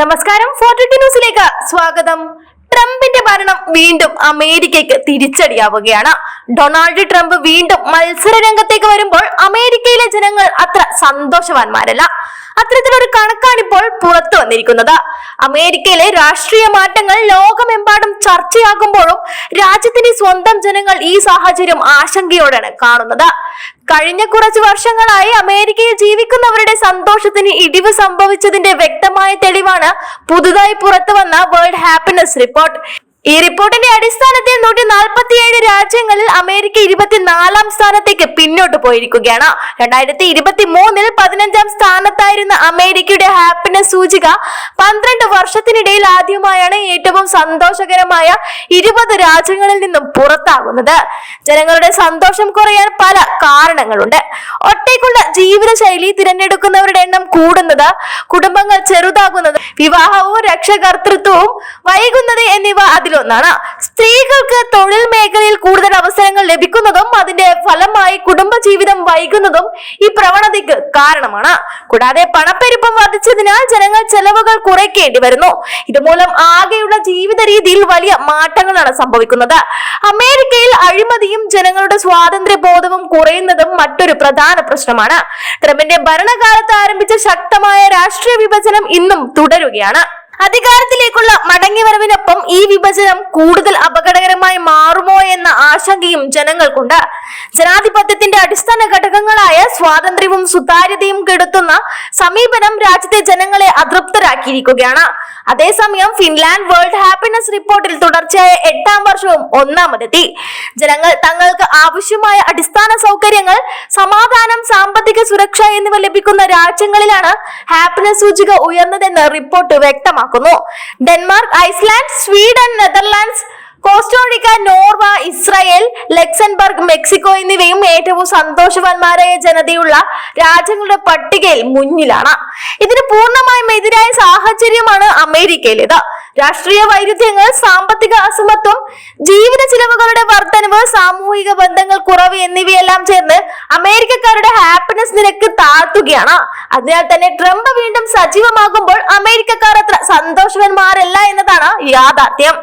നമസ്കാരം ഫോർട്ടി ന്യൂസിലേക്ക് സ്വാഗതം. ട്രംപിന്റെ ഭരണം വീണ്ടും അമേരിക്കയ്ക്ക് തിരിച്ചടിയാവുകയാണ്. ഡൊണാൾഡ് ട്രംപ് വീണ്ടും മത്സര രംഗത്തേക്ക് വരുമ്പോൾ അമേരിക്കയിലെ ജനങ്ങൾ അത്ര സന്തോഷവാന്മാരല്ല. അത്തരത്തിലൊരു കണക്കാണിപ്പോൾ പുറത്തു വന്നിരിക്കുന്നത്. അമേരിക്കയിലെ രാഷ്ട്രീയ മാറ്റങ്ങൾ ലോകമെമ്പാടും ചർച്ചയാകുമ്പോഴും രാജ്യത്തിന്റെ സ്വന്തം ജനങ്ങൾ ഈ സാഹചര്യം ആശങ്കയോടെയാണ് കാണുന്നത്. കഴിഞ്ഞ കുറച്ച് വർഷങ്ങളായി അമേരിക്കയിൽ ജീവിക്കുന്നവരുടെ സന്തോഷത്തിന് ഇടിവ് സംഭവിച്ചതിന്റെ വ്യക്തമായ തെളിവാണ് പുതുതായി പുറത്തുവന്ന വേൾഡ് ഹാപ്പിനെസ് റിപ്പോർട്ട് ഈ റിപ്പോർട്ടിന്റെ അടിസ്ഥാനത്തിൽ നൂറ്റി നാൽപ്പത്തിയേഴ് രാജ്യങ്ങളിൽ അമേരിക്ക ഇരുപത്തിനാലാം സ്ഥാനത്തേക്ക് പിന്നോട്ട് പോയിരിക്കുകയാണ്. രണ്ടായിരത്തി ഇരുപത്തി മൂന്നിൽ പതിനഞ്ചാം സ്ഥാനത്തായിരുന്ന അമേരിക്കയുടെ ഹാപ്പിനെസ് സൂചിക പന്ത്രണ്ട് വർഷത്തിനിടയിൽ ആദ്യമായാണ് ഏറ്റവും സന്തോഷകരമായ ഇരുപത് രാജ്യങ്ങളിൽ നിന്നും പുറത്താകുന്നത്. ജനങ്ങളുടെ സന്തോഷം കുറയാൻ പല കാരണങ്ങളുണ്ട്. ഒറ്റയ്ക്കുള്ള ജീവിതശൈലി തിരഞ്ഞെടുക്കുന്നവരുടെ എണ്ണം കൂടുന്നത് കുടുംബങ്ങൾ ചെറുതാകുന്നത് വിവാഹവും രക്ഷകർത്തൃത്വവും വൈകുന്നത് എന്നിവ അതിലൊന്നാണ്. സ്ത്രീകൾക്ക് തൊഴിൽ മേഖലയിൽ കൂടുതൽ അവസരങ്ങൾ ലഭിക്കുന്നതും അതിന്റെ ഫലമായി കുടുംബജീവിതം വൈകുന്നതും ഈ പ്രവണതയ്ക്ക് കാരണമാണ്. കൂടാതെ പണപ്പെരുപ്പം വർദ്ധിച്ചതിനാൽ ജനങ്ങൾ ചെലവുകൾ കുറയ്ക്കേണ്ടി വരുന്നു. ഇതുമൂലം ആകെയുള്ള ജീവിത രീതിയിൽ വലിയ മാറ്റങ്ങളാണ് സംഭവിക്കുന്നത്. അമേരിക്കയിൽ അഴിമതിയും ജനങ്ങളുടെ സ്വാതന്ത്ര്യ ബോധവും കുറയുന്നതും മറ്റൊരു പ്രധാന പ്രശ്നമാണ്. ട്രംപിന്റെ ഭരണകാലത്ത് ആരംഭിച്ച ശക്തമായ രാഷ്ട്രീയ വിഭജനം ഇന്നും തുടരുകയാണ്. അധികാരത്തിലേക്കുള്ള ഈ വിഭജനം കൂടുതൽ അപകടകരമായി മാറുമോ എന്ന ആശങ്കയും ജനങ്ങൾക്കുണ്ട്. ജനാധിപത്യത്തിന്റെ അടിസ്ഥാന ഘടകങ്ങളായ സ്വാതന്ത്ര്യവും സുതാര്യതയും കെടുത്തുന്ന സമീപനം രാജ്യത്തെ ജനങ്ങളെ അതൃപ്തരാക്കിയിരിക്കുകയാണ്. അതേസമയം ഫിൻലാൻഡ് വേൾഡ് ഹാപ്പിനെസ് റിപ്പോർട്ടിൽ തുടർച്ചയായ എട്ടാം വർഷവും ഒന്നാമതെത്തി. ജനങ്ങൾ തങ്ങൾക്ക് ആവശ്യമായ അടിസ്ഥാന സൗകര്യങ്ങൾ സമാധാനം സാമ്പത്തിക സുരക്ഷ എന്നിവ ലഭിക്കുന്ന രാജ്യങ്ങളിലാണ് ഹാപ്പിനെസ് സൂചിക ഉയർന്നതെന്ന് റിപ്പോർട്ട് വ്യക്തമാക്കുന്നു. Denmark Iceland Sweden Netherlands Costa Rica Norway Israel Luxembourg Mexico എന്നിവയും ഏറ്റവും സന്തോഷവാന്മാരായ ജനതയുള്ള രാജ്യങ്ങളുടെ പട്ടികയിൽ മുന്നിലാണ്. ഇതിന് പൂർണമായും എതിരായ സാഹചര്യമാണ് അമേരിക്കയിലേത്. രാഷ്ട്രീയ വൈരുദ്ധ്യങ്ങൾ സാമ്പത്തിക അസമത്വം ജീവിത ചിലവുകളുടെ വർധനവ് സാമൂഹിക ബന്ധങ്ങൾ കുറവ് എന്നിവയെല്ലാം ചേർന്ന് അമേരിക്കക്കാരുടെ ഹാപ്പിനെസ് നിരക്ക് താഴ്ത്തുകയാണ്. അതിനാൽ തന്നെ ട്രംപ് വീണ്ടും സജീവമാകുമ്പോൾ അമേരിക്കക്കാർ അത്ര സന്തോഷവാന്മാരല്ല എന്നതാണ് യാഥാർത്ഥ്യം.